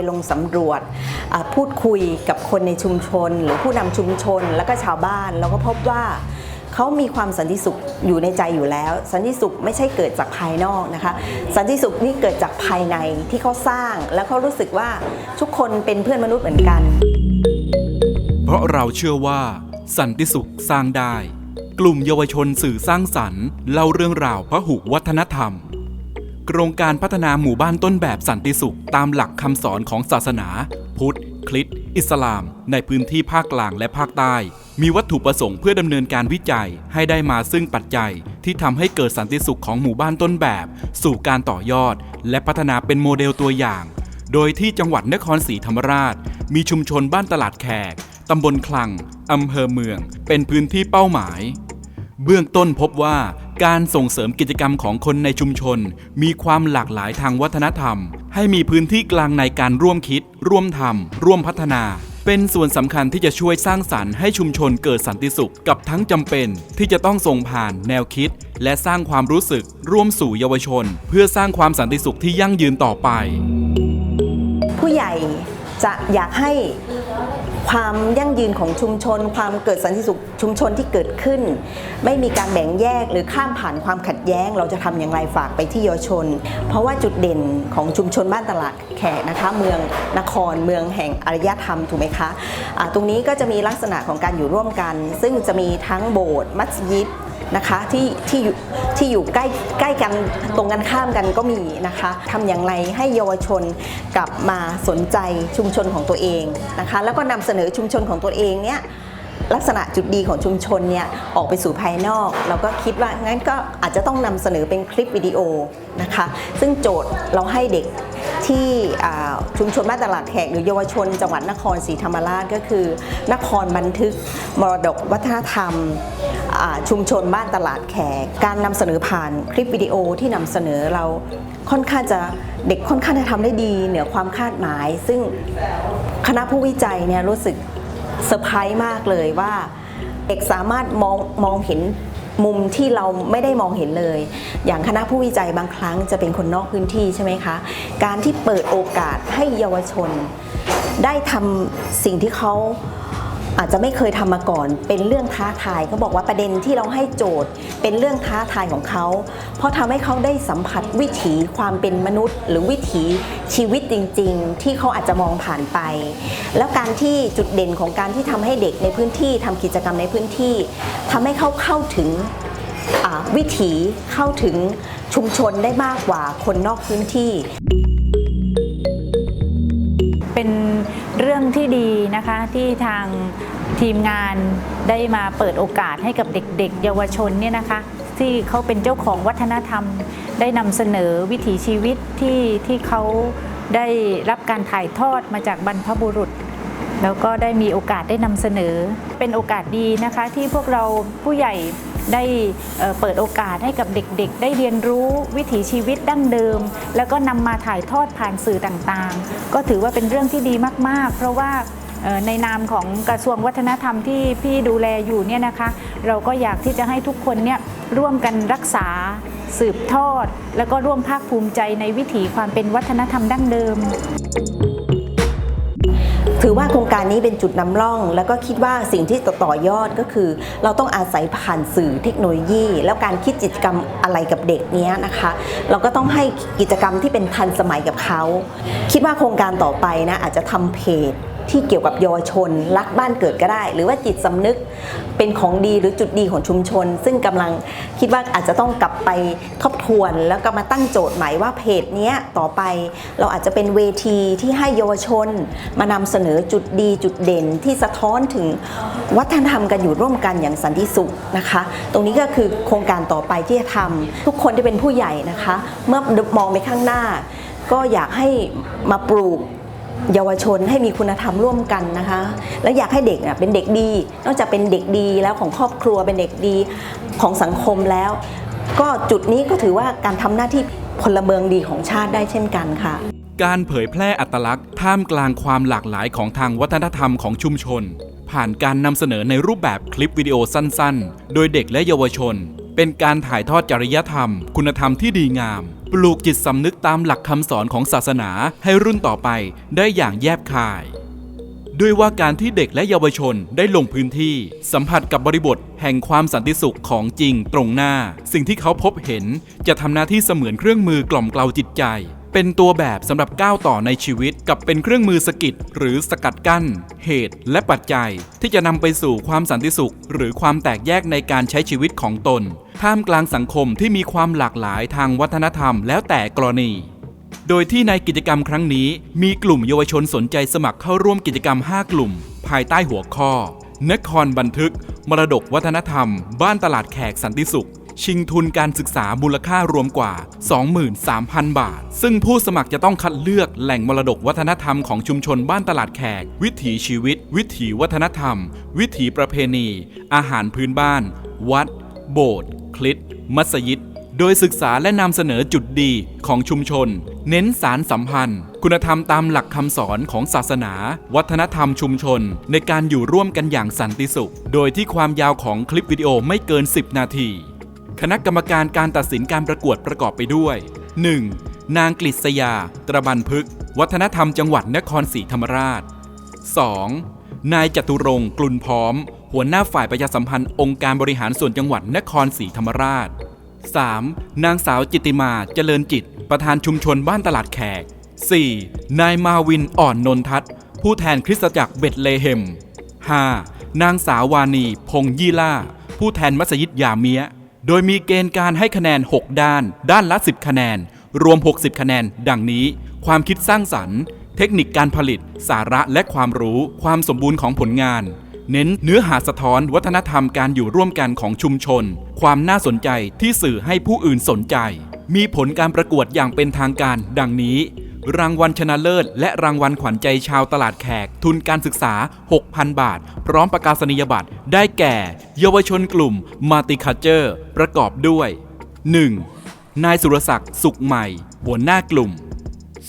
ไปลงสำรวจพูดคุยกับคนในชุมชน หรือผู้นำชุมชนแล้วก็ชาวบ้านเราก็พบว่าเขามีความสันติสุขอยู่ในใจอยู่แล้ว สันติสุขไม่ใช่เกิดจากภายนอกนะคะ สันติสุขนี่เกิดจากภายในที่เขาสร้างแล้วเขารู้สึกว่าทุกคนเป็นเพื่อนมนุษย์เหมือนกัน เพราะเราเชื่อว่าสันติสุขสร้างได้ กลุ่มเยาวชนสื่อสร้างสรรค์เล่าเรื่องราวพระหุวัฒนธรรม โครงการพัฒนาหมู่บ้านต้นแบบสันติสุข ตามหลักคำสอนของศาสนา พุทธ คริสต์อิสลาม ในพื้นที่ภาคกลางและภาคใต้ มีวัตถุประสงค์เพื่อดำเนินการวิจัยให้ได้มาซึ่งปัจจัย ที่ทำให้เกิดสันติสุขของหมู่บ้านต้นแบบ สู่การต่อยอด และพัฒนาเป็นโมเดลตัวอย่าง โดยที่จังหวัดนครศรีธรรมราช มีชุมชนบ้านตลาดแขกตำบลคลังอำเภอเมือง เป็นพื้นที่เป้าหมาย เบื้องต้นพบว่าการส่งเสริมกิจกรรมของคนในชุมชน มีความหลากหลายทางวัฒนธรรม ให้มีพื้นที่กลางในการร่วมคิด ร่วมทำร่วมพัฒนา เป็นส่วนสำคัญที่จะช่วยสร้างสรรค์ให้ชุมชนเกิดสันติสุขกับทั้งจำเป็น ที่จะต้องส่งผ่านแนวคิด และสร้างความรู้สึก ร่วมสู่เยาวชน เพื่อสร้างความสันติสุขที่ยั่งยืนต่อไป ผู้ใหญ่จะอยากให้ ความยั่งยืนของชุมชน ความเกิดสันติสุขชุมชนที่เกิดขึ้น ไม่มีการแบ่งแยกหรือข้ามผ่านความขัดแย้ง เราจะทำอย่างไรฝากไปที่เยาวชน เพราะว่าจุดเด่นของชุมชนบ้านตลาดแขกนะคะ เมืองนครเมืองแห่งอารยธรรมถูกไหมคะะตรงนี้ก็จะมีลักษณะของการอยู่ร่วมกัน ซึ่งจะมีทั้งโบสถ์มัสยิด นะคะที่ที่อยู่ที่อยู่ใกล้ใกล้กันตรงกันข้ามกันก็มีนะคะทำอย่างไรให้เยาวชนกลับมาสนใจชุมชนของตัวเองนะคะแล้วก็นำเสนอชุมชนของตัวเองเนี่ยลักษณะจุดดีของชุมชนเนี่ยออกไปสู่ภายนอก เราก็คิดว่างั้นก็อาจจะต้องนำเสนอเป็นคลิปวิดีโอนะคะ ซึ่งโจทย์เราให้เด็กที่ชุมชนบ้านตลาดแขกหรือเยาวชน จังหวัดนครศรีธรรมราชก็คือ นครบันทึกมรดกวัฒนธรรม ชุมชนบ้านตลาดแขก การนำเสนอผ่านคลิปวิดีโอที่นำเสนอเราค่อนข้างจะเด็กค่อนข้างจะทำได้ดี เหนือความคาดหมาย ซึ่งคณะผู้วิจัยเนี่ยรู้สึกเซอร์ไพรส์มากเลยว่าเด็กสามารถมองมองเห็นมุมที่เราไม่ได้มองเห็นเลย อย่างคณะผู้วิจัยบางครั้งจะเป็นคนนอกพื้นที่ใช่ไหมคะ การที่เปิดโอกาสให้เยาวชน ได้ทำสิ่งที่เขา อาจจะไม่เคยทำมาก่อน เป็นเรื่องท้าทายเขาบอกว่าประเด็นที่เราให้โจทย์ เป็นเรื่องท้าทายของเขา เพราะทำให้เขาได้สัมผัสวิถีความเป็นมนุษย์ หรือวิถีชีวิตจริง ๆ ที่เขาอาจจะมองผ่านไป แล้วการที่จุดเด่นของการที่ทำให้เด็กในพื้นที่ทำกิจกรรมในพื้นที่ทำให้เขาเข้าถึงวิถีเข้าถึงชุมชนได้มากกว่าคนนอกพื้นที่ เป็นเรื่องที่ดีนะคะที่ทาง ทีมงานได้มาเปิดโอกาสให้กับเด็ก ๆ เยาวชนเนี่ยนะคะ ที่เขาเป็นเจ้าของวัฒนธรรม ได้นำเสนอวิถีชีวิตที่ที่เขาได้รับการถ่ายทอดมาจากบรรพบุรุษ แล้วก็ได้มีโอกาสได้นำเสนอ เป็นโอกาสดีนะคะ ที่พวกเราผู้ใหญ่ได้เปิดโอกาสให้กับเด็กๆ ได้เรียนรู้วิถีชีวิตดั้งเดิม แล้วก็นำมาถ่ายทอดผ่านสื่อต่างๆ ก็ถือว่าเป็นเรื่องที่ดีมากๆ เพราะว่า ในนามของกระทรวงวัฒนธรรมที่พี่ดูแลอยู่เนี่ยนะคะ เราก็อยากที่จะให้ทุกคนเนี่ยร่วมกันรักษาสืบทอด แล้วก็ร่วมภาคภูมิใจในวิถีความเป็นวัฒนธรรมดั้งเดิม ถือว่าโครงการนี้เป็นจุดนำร่อง แล้วก็คิดว่าสิ่งที่จะต่อยอดก็คือ เราต้องอาศัยผ่านสื่อเทคโนโลยี แล้วการคิดกิจกรรมอะไรกับเด็กเนี้ยนะคะ เราก็ต้องให้กิจกรรมที่เป็นทันสมัยกับเขา คิดว่าโครงการต่อไปนะอาจจะทำเพจ ที่เกี่ยวกับเยาวชน รักบ้านเกิดก็ได้ หรือว่าจิตสำนึกเป็นของดีหรือจุดดีของชุมชน ซึ่งกำลังคิดว่าอาจจะต้องกลับไปทบทวนแล้วก็มาตั้งโจทย์ใหม่ว่าเพจเนี้ยต่อไปเราอาจจะเป็นเวทีที่ให้เยาวชน มานำเสนอจุดดีจุดเด่นที่สะท้อนถึงวัฒนธรรมกันอยู่ร่วมกันอย่างสันติสุขนะคะ ตรงนี้ก็คือโครงการต่อไปที่จะทำทุกคนที่เป็นผู้ใหญ่นะคะ เมื่อมองไปข้างหน้า ก็อยากให้มาปลูก เยาวชนให้มีคุณธรรมร่วมกันนะคะ และอยากให้เด็กน่ะเป็นเด็กดี นอกจากเป็นเด็กดีแล้วของครอบครัวเป็นเด็กดีของสังคมแล้ว ก็จุดนี้ก็ถือว่าการทำหน้าที่พลเมืองดีของชาติได้เช่นกันค่ะ การเผยแพร่อัตลักษณ์ ท่ามกลางความหลากหลายของทางวัฒนธรรมของชุมชน ผ่านการนำเสนอในรูปแบบคลิปวิดีโอสั้นๆ โดยเด็กและเยาวชน เป็นการถ่ายทอดจริยธรรม คุณธรรมที่ดีงาม ปลูกจิตสำนึกตามหลักคำสอนของศาสนาให้รุ่นต่อไปได้อย่างแยบคาย ด้วยว่าการที่เด็กและเยาวชนได้ลงพื้นที่ สัมผัสกับบริบทแห่งความสันติสุขของจริงตรงหน้า สิ่งที่เขาพบเห็นจะทำหน้าที่เสมือนเครื่องมือกล่อมเกลาจิตใจเป็นตัวแบบสำหรับก้าวต่อในชีวิตกับเป็นเครื่องมือสกิดหรือสกัดกั้น เหตุและปัจจัย ที่จะนำไปสู่ความสันติสุข หรือความแตกแยกในการใช้ชีวิตของตน ท่ามกลางสังคมที่มีความหลากหลายทางวัฒนธรรมแล้วแต่กรณี โดยที่ในกิจกรรมครั้งนี้ มีกลุ่มเยาวชนสนใจสมัครเข้าร่วมกิจกรรม 5 กลุ่ม ภายใต้หัวข้อ นครบันทึก มรดกวัฒนธรรม บ้านตลาดแขกสันติสุข ชิงทุนการศึกษามูลค่ารวมกว่า 23,000 บาท ซึ่งผู้สมัครจะต้องคัดเลือกแหล่งมรดกวัฒนธรรมของชุมชนบ้านตลาดแขก วิถีชีวิต วิถีวัฒนธรรม วิถีประเพณี อาหารพื้นบ้าน วัด โบสถ์ คลิต มัสยิด โดยศึกษาและนำเสนอจุดดีของชุมชน เน้นสารสัมพันธ์ คุณธรรมตามหลักคำสอนของศาสนา วัฒนธรรมชุมชน ในการอยู่ร่วมกันอย่างสันติสุข โดยที่ความยาวของคลิปวิดีโอไม่เกิน 10 นาที คณะกรรมการการตัดสินการประกวดประกอบไปด้วย 1. นางกฤษยา ตระบันพึกษ์วัฒนธรรมจังหวัดนครศรีธรรมราช 2. นายจตุรงค์กลุนพร้อม หัวหน้าฝ่ายประชาสัมพันธ์องค์การบริหารส่วนจังหวัดนครศรีธรรมราช 3. นางสาวจิติมาเจริญจิต ประธานชุมชนบ้านตลาดแขก 4. นายมาวินอ่อนนนทัศน์ผู้แทนคริสตจักรเบตเลเฮม 5. นางสาววานี พงยี่ล่า ผู้แทนมัสยิดยาเมีย โดยมีเกณฑ์การให้คะแนน 6 ด้าน ด้านละ 10 คะแนน รวม 60 คะแนน ดังนี้ ความคิดสร้างสรรค์ เทคนิคการผลิต สาระและความรู้ ความสมบูรณ์ของผลงาน เน้นเนื้อหาสะท้อนวัฒนธรรมการอยู่ร่วมกันของชุมชน ความน่าสนใจที่สื่อให้ผู้อื่นสนใจ มีผลการประกวดอย่างเป็นทางการ ดังนี้ รางวัลชนะเลิศ และรางวัลขวัญใจชาวตลาดแขก ทุนการศึกษา 6,000 บาท พร้อมประกาศนียบัตร ได้แก่ เยาวชนกลุ่มมาติคัเจอร์ ประกอบด้วย 1. นายสุรศักดิ์สุขใหม่ หัวหน้ากลุ่ม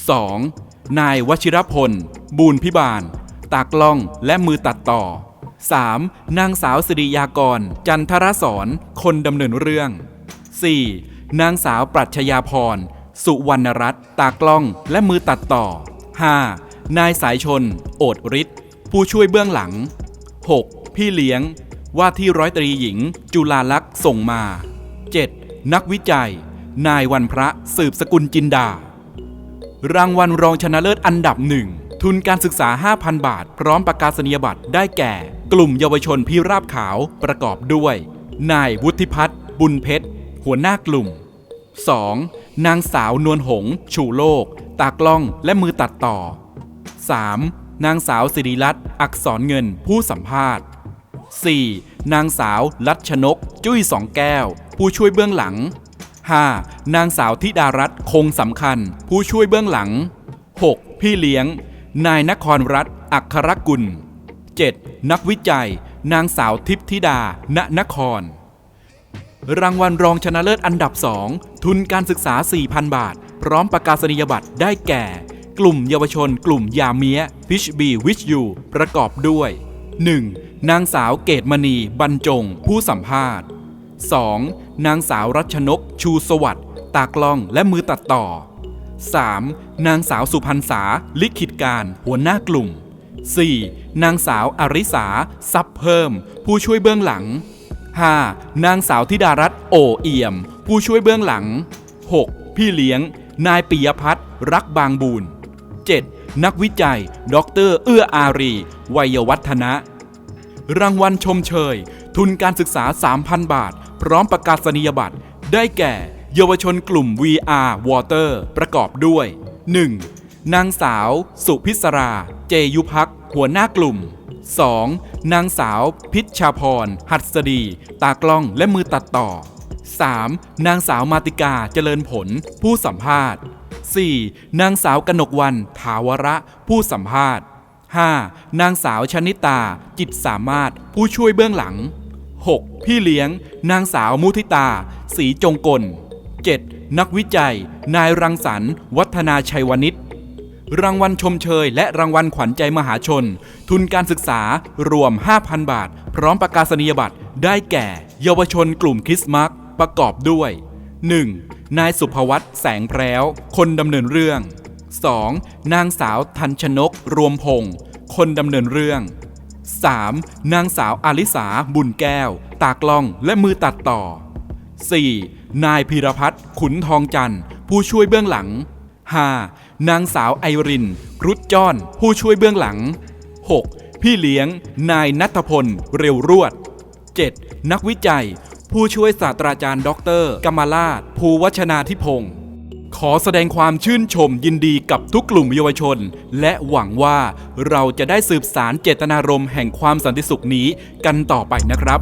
2. นายวชิรพล บูรพิบาล ตากล้องและมือตัดต่อ 3. นางสาวสิริยากร จันทรสอนคนดำเนินเรื่อง 4. นางสาวปรัชญาพร สุวรรณรัตน์ตากล้องและมือตัดต่อ 5. นายสายชน โอดฤทธิ์ผู้ช่วยเบื้องหลัง 6. พี่เลี้ยง ว่าที่ร้อยตรีหญิง จุลาลักษ์ส่งมา 7. นักวิจัย นายวันพระสืบสกุลจินดา รางวัลรองชนะเลิศอันดับหนึ่ง ทุนการศึกษา 5,000 บาท พร้อมประกาศนียบัตรได้แก่ กลุ่มเยาวชนพิราบขาวประกอบด้วย นายวุฒิพัฒน์บุญเพชร หัวหน้ากลุ่ม 2. นางสาวนวลหงษ์ชูโลก ตากล้องและมือตัดต่อ 3. นางสาวสิริรัตน์อักษรเงินผู้สัมภาษณ์ 4. นางสาวรัชนก จุ้ยสองแก้ว ผู้ช่วยเบื้องหลัง 5. นางสาวธิดารัตน์คงสำคัญ ผู้ช่วยเบื้องหลัง 6. พี่เลี้ยง นายนครรัฐ อัครกุล 7. นักวิจัย นางสาวทิพธิดา ณนคร รางวัลรองชนะเลิศอันดับ 2 ทุนการศึกษา 4,000 บาท พร้อมประกาศนียบัตรได้แก่ กลุ่มเยาวชน กลุ่มยาเมียฟิชบีวิชยูประกอบด้วย 1. นางสาวเกตมณีบรรจง ผู้สัมภาษณ์ 2. นางสาวรัชนก ชูสวัสดิ์ตากล้องและมือตัดต่อ 3. นางสาวสุพรรณษา ลิขิตการ หัวหน้ากลุ่ม 4. นางสาวอริสาซับเพิ่ม ผู้ช่วยเบื้องหลัง 5. นางสาวธิดารัตน์โอเอี่ยม ผู้ช่วยเบื้องหลัง 6. พี่เลี้ยง นายปิยพัฒน์รักบางบูน 7. นักวิจัย ดร เอื้ออารี วัยวัฒนะ รางวัลชมเชย ทุนการศึกษา 3,000 บาท พร้อมประกาศนียบัตร ได้แก่ เยาวชนกลุ่ม VR Water ประกอบด้วย 1. นางสาว สุพิศรา เจยุพัก หัวหน้ากลุ่ม 2. นางสาว พิชชาพร หัดสดี ตากล้องและมือตัดต่อ 3. นางสาวมาติกาเจริญผล ผู้สัมภาษณ์ 4. นางสาวกนกวันถาวระ ผู้สัมภาษณ์ 5. นางสาวชนิตา จิตสามารถ ผู้ช่วยเบื้องหลัง 6. พี่เลี้ยง นางสาวมุทิตา สีจงกล 7. นักวิจัย นายรังสรรค์ วัฒนาชัยวณิชรางวัลชมเชย และรางวัลขวัญใจมหาชน ทุนการศึกษารวม 5,000 บาท พร้อมประกาศนียบัตร ได้แก่ เยาวชนกลุ่มคริสต์มาร์กประกอบด้วย 1. นายสุภวัตแสงแพรวคนดำเนินเรื่อง 2. นางสาวทันชนก รวมพงศ์คนดำเนินเรื่อง 3. นางสาวอาลิสาบุญแก้ว ตากล้องและมือตัดต่อ 4. นายพีรพัฒน์ขุนทองจันทร์ ผู้ช่วยเบื้องหลัง 5. นางสาวไอรินรุฑจ้อน ผู้ช่วยเบื้องหลัง 6. พี่เลี้ยง นายนัทพล เร็วรวด 7. นักวิจัย ผู้ช่วยศาสตราจารย์ดอกเตอรกมลาศภูวัชนาธิพงศ์ขอแสดงความชื่นชมยินดีกับทุกกลุ่มเยาวชน และหวังว่าเราจะได้สืบสารเจตนารมณ์แห่งความสันติสุขนี้กันต่อไปนะครับ